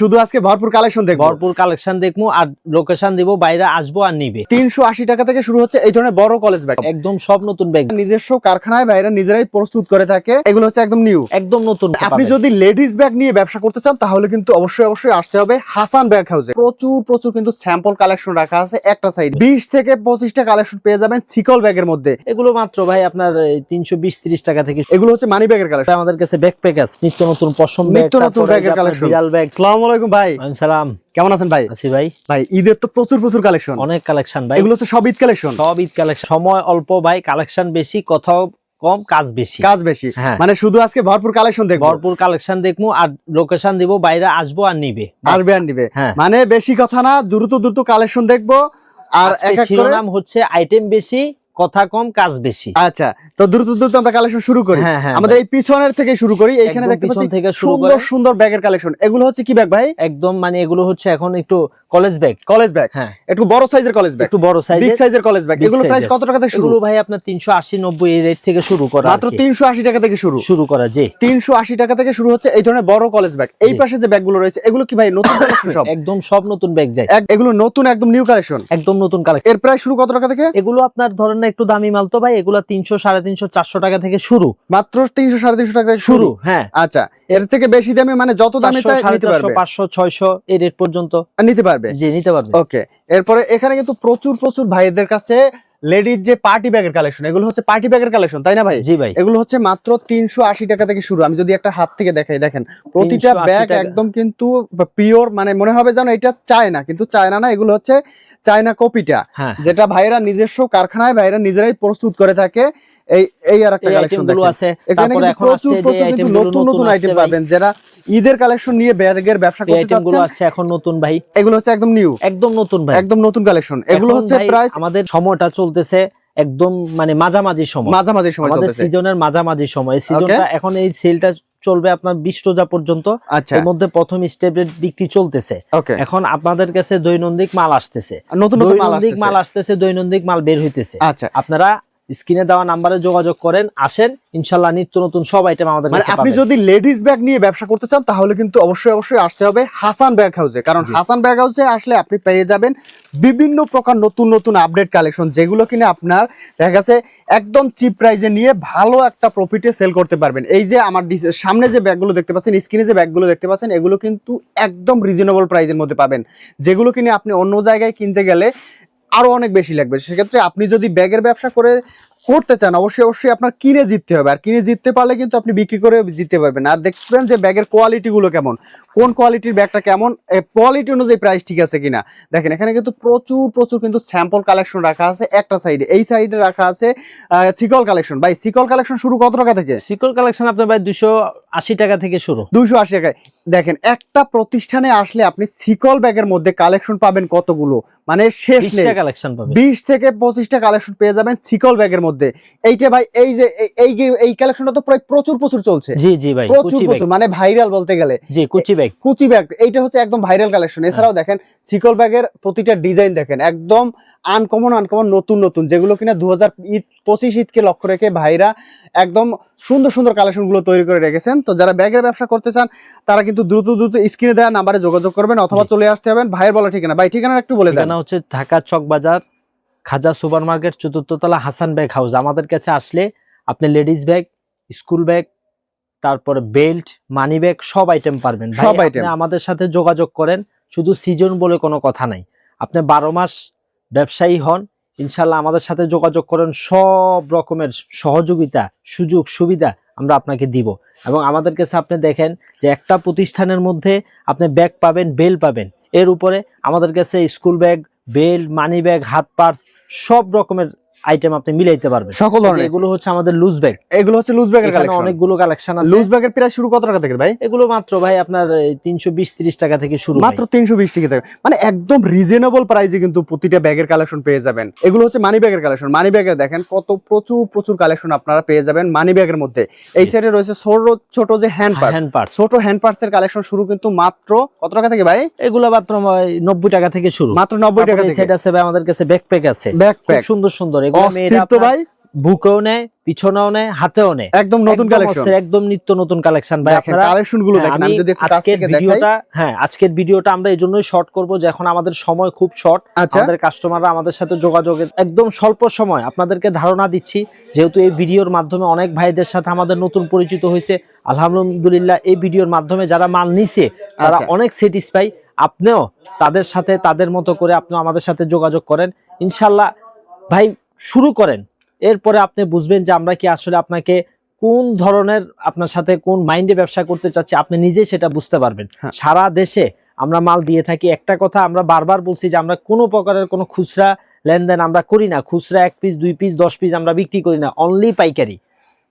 শুধু আজকে ভরপুর কালেকশন দেখব। ভরপুর কালেকশন দেখব আর লোকেশন দিব বাইরে আসব আর নিবে। তিনশো আশি টাকা থেকে শুরু হচ্ছে এই ধরনের বড় কলেজ ব্যাগ একদম সব নতুন ব্যাগ নিজস্ব কারখানায় বাইরে নিজেরাই প্রস্তুত করে থাকে। এগুলো হচ্ছে একদম নিউ একদম নতুন আপনি যদি লেডিস ব্যাগ নিয়ে ব্যবসা করতে চান তাহলে কিন্তু অবশ্যই অবশ্যই আসতে হবে হাসান ব্যাগ হাউসে প্রচুর প্রচুর কিন্তু স্যাম্পল কালেকশন রাখা আছে একটা সাইড বিশ থেকে পঁচিশটা কালেকশন পেয়ে যাবেন সিকল ব্যাগের মধ্যে। এগুলো মাত্র ভাই আপনার তিনশো বিশ ত্রিশ টাকা থেকে এগুলো হচ্ছে মানি ব্যাগের কালেকশন আমাদের কাছে ব্যাকপ্যাক আছে নিত্য নতুন ব্যাগ নিত্য নতুন ব্যাগের collection। বিড়াল ব্যাগ আসসালামু আলাইকুম ভাই। সালাম। কেমন আছেন ভাই? আছি ভাই। ভাই ঈদের তো প্রচুর প্রচুর কালেকশন অনেক কালেকশন ভাই। এগুলো সব ঈদ কালেকশন সব ঈদ কালেকশন সময় অল্প ভাই কালেকশন বেশি কোথাও কম কাজ বেশি। কাজ বেশি। হ্যাঁ। মানে শুধু আজকে ভরপুর কালেকশন দেখব? ভরপুর কালেকশন দেখব আর লোকেশন দিব বাইরে আসব আর নিবে। আসবে আর নিবে। হ্যাঁ। মানে বেশি কথা না দ্রুত দ্রুত কালেকশন দেখব। আর এক এক শিরোনাম হচ্ছে আইটেম বেশি কথা কম কাজ বেশি। আচ্ছা তো দ্রুত দ্রুত আমরা কালেকশন শুরু করি। হ্যাঁ, হ্যাঁ, আমাদের এই পিছনের থেকে শুরু করি এইখানে একদম দেখতে পাচ্ছি থেকে সুন্দর সুন্দর ব্যাগের কালেকশন এগুলো হচ্ছে কি ব্যাগ ভাই? একদম মানে এগুলো হচ্ছে এখন একটু কলেজ ব্যাগ কলেজ ব্যাগ হ্যাঁ। একটু বড় সাইজের কলেজ ব্যাগ একটু বড় বিগ সাইজের সাইজের কলেজ ব্যাগ এগুলো প্রাইস কত টাকা থেকে শুরু? এগুলো ভাই আপনার তিনশো আশি নব্বই এই রেট থেকে শুরু করা মাত্র তিনশো আশি টাকা থেকে শুরু। শুরু করা যে তিনশো আশি টাকা থেকে শুরু হচ্ছে এই ধরনের বড় কলেজ ব্যাগ এই পাশে যে ব্যাগগুলো রয়েছে এগুলো কি ভাই নতুন কালেকশন সব? একদম সব নতুন ব্যাগ যায় এগুলো নতুন একদম নিউ কালেকশন একদম নতুন কালেকশন এর প্রাইস শুরু কত টাকা থেকে? এগুলো আপনার ধরেন না একটু দামি মাল তো ভাই এগুলা তিনশো সাড়ে তিনশো চারশো টাকা থেকে শুরু। মাত্র তিনশো সাড়ে তিনশো টাকা থেকে শুরু হ্যাঁ। আচ্ছা এর থেকে বেশি দামে মানে যত দামে চাই নিতে পারবে? পাঁচশো ছয়শো এই রেট পর্যন্ত। নিতে পারবে? জি নিতে পারবে। ওকে এরপরে এখানে কিন্তু প্রচুর প্রচুর ভাইদের কাছে লেডিজ যে পার্টি ব্যাগের কালেকশন এগুলো হচ্ছে পার্টি ব্যাগের কালেকশন তাই না ভাই? জি ভাই। এগুলো হচ্ছে মাত্র তিনশো আশি টাকা থেকে শুরু। আমি যদি একটা হাত থেকে দেখাই দেখেন প্রতিটা ব্যাগ একদম কিন্তু পিওর মানে মনে হবে যেন এটা চায়না কিন্তু চায়না না এগুলো হচ্ছে চায়না কপিটা হ্যাঁ। যেটা ভাইরা নিজস্ব কারখানায় ভাইরা নিজেরাই প্রস্তুত করে থাকে। এই এই আর একটা কালেকশন আছে এখানে কিন্তু প্রচুর প্রচুর কিন্তু নতুন নতুন আইটেম পাবেন। যারা ঈদের কালেকশন নিয়ে ব্যাগের ব্যবসা করতে চাচ্ছেন আছে এখন নতুন ভাই। এগুলো হচ্ছে একদম নিউ একদম নতুন ভাই। একদম নতুন কালেকশন এগুলো হচ্ছে প্রাইস আমাদের সময়টা চলতেছে একদম মানে মাঝামাঝি সময়। মাঝামাঝি সময় আমাদের সিজনের মাঝামাঝি সময়। এই সিজনটা এখন এই সেলটা চলবে আপনার বিশ রোজা পর্যন্ত। আচ্ছা। এর মধ্যে প্রথম স্টেপের বিক্রি চলতেছে। এখন আপনাদের কাছে দৈনন্দিন মাল আসতেছে। নতুন নতুন মাল দৈনন্দিন মাল আসতেছে আসতেছে দৈনন্দিন মাল বের হইতেছে। আচ্ছা। আপনারা স্ক্রিনে দেওয়া নাম্বারে যোগাযোগ করেন আসেন ইনশাল্লাহ নিত্য নতুন সব আইটেম আমাদের মানে আপনি যদি লেডিস ব্যাগ নিয়ে ব্যবসা করতে চান তাহলে কিন্তু অবশ্যই অবশ্যই আসতে হবে হাসান ব্যাগ হাউসে কারণ হাসান ব্যাগ হাউসে আসলে আপনি পেয়ে যাবেন বিভিন্ন প্রকার নতুন নতুন আপডেট কালেকশন যেগুলো কিনে আপনার দেখা গেছে একদম চিপ প্রাইজে নিয়ে ভালো একটা প্রফিটে সেল করতে পারবেন। এই যে আমার সামনে যে ব্যাগগুলো দেখতে পাচ্ছেন স্ক্রিনে যে ব্যাগগুলো দেখতে পাচ্ছেন এগুলো কিন্তু একদম রিজনেবল প্রাইজের মধ্যে পাবেন। যেগুলো কিনে আপনি অন্য জায়গায় কিনতে গেলে আরও অনেক বেশি লাগবে। সেক্ষেত্রে আপনি যদি ব্যাগের ব্যবসা করে করতে চান অবশ্যই অবশ্যই আপনার কিনে জিততে হবে। আর কিনে জিততে পারলে কিন্তু আপনি বিক্রি করে জিততে পারবেন। আর দেখবেন যে ব্যাগের কোয়ালিটি গুলো কেমন। কোন কোয়ালিটির ব্যাগটা কেমন কোয়ালিটি অনুযায়ী প্রাইস ঠিক আছে কিনা। দেখেন এখানে কিন্তু প্রচুর প্রচুর কিন্তু স্যাম্পল কালেকশন রাখা আছে একটা সাইডে এই সাইডে রাখা আছে সিকল কালেকশন ভাই সিকল কালেকশন শুরু কত টাকা থেকে? সিকল কালেকশন আপনার ভাই দুশো আশি টাকা থেকে শুরু। দুইশো আশি টাকায়। দেখেন একটা প্রতিষ্ঠানে আসলে আপনি সিকল ব্যাগের মধ্যে কালেকশন পাবেন কতগুলো? মানে শেষ নেই। কালেকশন পাবে বিশ থেকে পঁচিশটা কালেকশন পেয়ে যাবেন সিকল ব্যাগের মধ্যে। এইটা ভাই এই যে এই- এই কালেকশনটা তো প্রায় প্রচুর প্রচুর চলছে। জি জি ভাই প্রচুর প্রচুর মানে ভাইরাল বলতে গেলে। জি কুচি ব্যাগ কুচি ব্যাগ এইটা হচ্ছে একদম ভাইরাল কালেকশন এছাড়াও দেখেন সিকল ব্যাগের প্রতিটা ডিজাইন দেখেন একদম আনকমন আনকমন নতুন নতুন। যেগুলো কিনা দু হাজার পঁচিশ ঈদকে লক্ষ্য রেখে ভাইরা একদম সুন্দর সুন্দর কালেকশনগুলো তৈরি করে রেখেছেন। তো যারা ব্যাগের ব্যবসা করতে চান তারা কিন্তু দ্রুত দ্রুত স্ক্রিনে দেওয়া নাম্বারে যোগাযোগ করবেন অথবা চলে আসতে হবেন ভাইয়ের বলা ঠিকানা ভাই ঠিকানা একটু বলে দেন। হচ্ছে ঢাকা চক বাজার খাজা সুপার মার্কেট চতুর্থতলা হাসান ব্যাগ হাউস। আমাদের কাছে আসলে আপনি লেডিস ব্যাগ স্কুল ব্যাগ তারপরে বেল্ট মানি ব্যাগ সব আইটেম পারবেন। সব আইটেম আমাদের সাথে যোগাযোগ করেন শুধু সিজন বলে কোনো কথা নাই। আপনি বারো মাস ব্যবসায়ী হন ইনশাল্লাহ আমাদের সাথে যোগাযোগ করেন সব রকমের সহযোগিতা সুযোগ সুবিধা আমরা আপনাকে দিব। এবং আমাদের কাছে আপনি দেখেন যে একটা প্রতিষ্ঠানের মধ্যে আপনি ব্যাগ পাবেন বেল পাবেন। এর উপরে আমাদের কাছে school bag belt money bag হাত পার্স সব রকমের আইটেম আপনি মিলাইতে পারবেন। সকল ধরনের। এগুলো হচ্ছে আমাদের লুজ ব্যাগ এগুলো হচ্ছে লুজ ব্যাগের কালেকশন অনেকগুলো কালেকশন আছে। লুজ ব্যাগের প্রাইস শুরু কত টাকা থেকে ভাই? এগুলো মাত্র ভাই আপনার তিনশো বিশ ত্রিশ টাকা থেকে শুরু মাত্র তিনশো বিশ টাকা থেকে। মানে একদম রিজনেবল প্রাইসে কিন্তু প্রতিটা ব্যাগের কালেকশন পেয়ে যাবেন। এগুলো হচ্ছে মানি ব্যাগের কালেকশন মানি ব্যাগের দেখেন কত প্রচুর প্রচুর কালেকশন আপনারা পেয়ে যাবেন মানি ব্যাগের মধ্যে। এই। সাইডে রয়েছে ছোট ছোট যে হ্যান্ড পার্স হ্যান্ড পার্স ছোট হ্যান্ড পার্স এর কালেকশন শুরু কিন্তু মাত্র কত টাকা থেকে ভাই? এগুলো মাত্র নব্বই টাকা থেকে শুরু। মাত্র নব্বই টাকা থেকে। সেট আছে ভাই আমাদের কাছে ব্যাকপ্যাক আছে। ব্যাকপ্যাক সুন্দর সুন্দর। অস্থির তো ভাই। বুকেও নেয় পিছনেও নেয় হাতেও নেয়। একদম নতুন কালেকশন একদম নিত্য নতুন কালেকশন ভাই আপনারা। কালেকশনগুলো হ্যাঁ, দেখেন আমি যদি আজকের ভিডিওটা হ্যাঁ আজকের ভিডিওটা আমরা এই জন্যই শর্ট করব যে এখন আমাদের সময় খুব শর্ট আচ্ছা। আমাদের কাস্টমাররা আমাদের সাথে যোগাযোগের একদম স্বল্প সময়। আপনাদেরকে ধারণা দিচ্ছি যেহেতু এই ভিডিওর মাধ্যমে অনেক ভাইদের সাথে আমাদের নতুন পরিচিত হয়েছে আলহামদুলিল্লাহ এই ভিডিওর মাধ্যমে যারা মাল নিছে তারা আচ্ছা। অনেক স্যাটিসফাই আপনিও তাদের সাথে তাদের মতো করে আপনি আমাদের সাথে যোগাযোগ করেন। ইনশাল্লাহ ভাই শুরু করেন। এরপরে আপনি বুঝবেন যে আমরা কি আসলে আপনাকে কোন ধরনের আপনার সাথে কোন মাইন্ডে ব্যবসা করতে চাচ্ছি আপনি নিজেই সেটা বুঝতে পারবেন। হ্যাঁ। সারা দেশে আমরা মাল দিয়ে থাকি। একটা কথা আমরা বারবার বলছি যে আমরা কোনো প্রকারের কোনো খুচরা লেনদেন আমরা করি না। খুচরা এক পিস দুই পিস দশ পিস আমরা বিক্রি করি না। অনলি পাইকারি।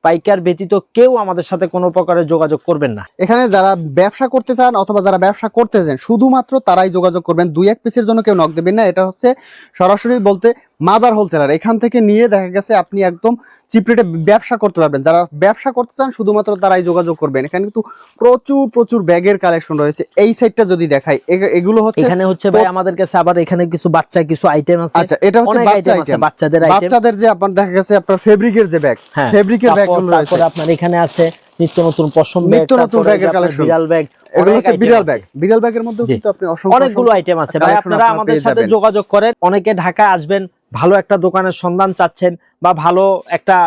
পাইকার ব্যতীত কেউ আমাদের সাথে কোনো প্রকারের যোগাযোগ করবেন না। এখানে যারা ব্যবসা করতে চান অথবা যারা ব্যবসা করতে চান শুধুমাত্র তারাই যোগাযোগ করবেন। দুই এক পিসের জন্য কেউ নক দেবেন না। এটা হচ্ছে সরাসরি বলতে মাদার হোলসেলার। এখান থেকে নিয়ে দেখা গেছে আপনি একদম চিপ রেটে ব্যবসা করতে পারবেন। যারা ব্যবসা করতে চান শুধুমাত্র তারাই যোগাযোগ করবেন। এখানে কিন্তু প্রচুর প্রচুর ব্যাগের কালেকশন রয়েছে। এই সাইডটা যদি দেখাই এগুলো হচ্ছে এখানে হচ্ছে ভাই আমাদের কাছে আবার এখানে কিছু বাচ্চা কিছু আইটেম আছে। আচ্ছা এটা হচ্ছে বাচ্চা আইটেম বাচ্চাদের আইটেম বাচ্চাদের যে আপনার দেখা গেছে আপনার ফেব্রিকের যে ব্যাগ ফেব্রিকের ব্যাগগুলো রয়েছে তারপরে আপনার এখানে আছে নিত্য নতুন পশম ব্যাগ নিত্য নতুন ব্যাগের collection। বিড়াল ব্যাগ এগুলো হচ্ছে বিড়াল ব্যাগ বিড়াল ব্যাগের মধ্যে কিন্তু আপনি অসংখ্য অনেকগুলো আইটেম আছে। ভাই আপনারা আমাদের সাথে যোগাযোগ করেন। অনেকে ঢাকা আসবেন ভালো একটা দোকানের সন্ধান চাচ্ছেন বা ভালো একটা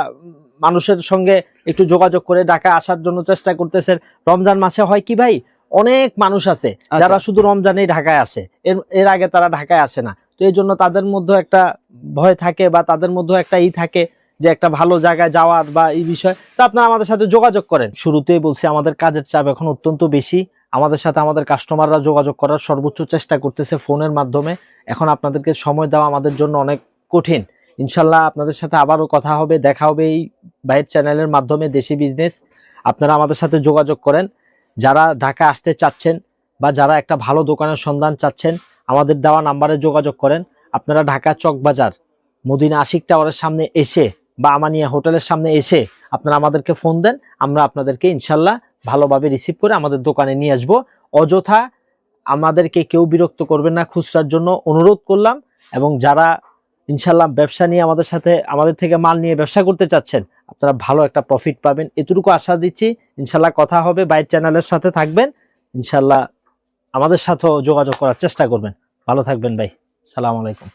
মানুষের সঙ্গে একটু যোগাযোগ করে ঢাকায় আসার জন্য চেষ্টা করতেছেন। রমজান মাসে হয় কি ভাই? অনেক মানুষ আছে আচ্ছা। যারা শুধু রমজানেই ঢাকায় আসে। এর এর আগে তারা ঢাকায় আসে না। তো এই জন্য তাদের মধ্যে একটা ভয় থাকে বা তাদের মধ্যে একটা ই থাকে যে একটা ভালো জায়গায় যাওয়ার বা এই বিষয়। তো আপনারা আমাদের সাথে যোগাযোগ করেন। শুরুতেই বলছি আমাদের কাজের চাপ এখন অত্যন্ত বেশি। আমাদের সাথে আমাদের কাস্টমাররা যোগাযোগ করার সর্বোচ্চ চেষ্টা করতেছে ফোনের মাধ্যমে। এখন আপনাদেরকে সময় দেওয়া আমাদের জন্য অনেক কঠিন। ইনশাল্লাহ আপনাদের সাথে আবারও কথা হবে, দেখা হবে এই বাইরের চ্যানেলের মাধ্যমে দেশি বিজনেস। আপনারা আমাদের সাথে যোগাযোগ করেন। যারা ঢাকা আসতে চাচ্ছেন বা যারা একটা ভালো দোকানের সন্ধান চাচ্ছেন, আমাদের দেওয়া নাম্বারে যোগাযোগ করেন। আপনারা ঢাকা চকবাজার, মদিনা আশিক টাওয়ারের সামনে এসে বা আমানিয়া হোটেলের সামনে এসে আপনারা আমাদেরকে ফোন দেন। আমরা আপনাদেরকে ইনশাল্লাহ ভালোভাবে রিসিভ করে আমাদের দোকানে নিয়ে আসব। অযথা আমাদেরকে কেউ বিরক্ত করবেন না। খুচরার জন্য অনুরোধ করলাম এবং যারা ইনশাল্লাহ ব্যবসা নিয়ে আমাদের সাথে, আমাদের থেকে মাল নিয়ে ব্যবসা করতে চাচ্ছেন, আপনারা ভালো একটা প্রফিট পাবেন। এতটুকু আশা দিচ্ছি ইনশাল্লাহ কথা হবে, বাইর চ্যানেলের সাথে থাকবেন ইনশাল্লাহ আমাদের সাথেও যোগাযোগ করার চেষ্টা করবেন। ভালো থাকবেন ভাই, সালাম আলাইকুম।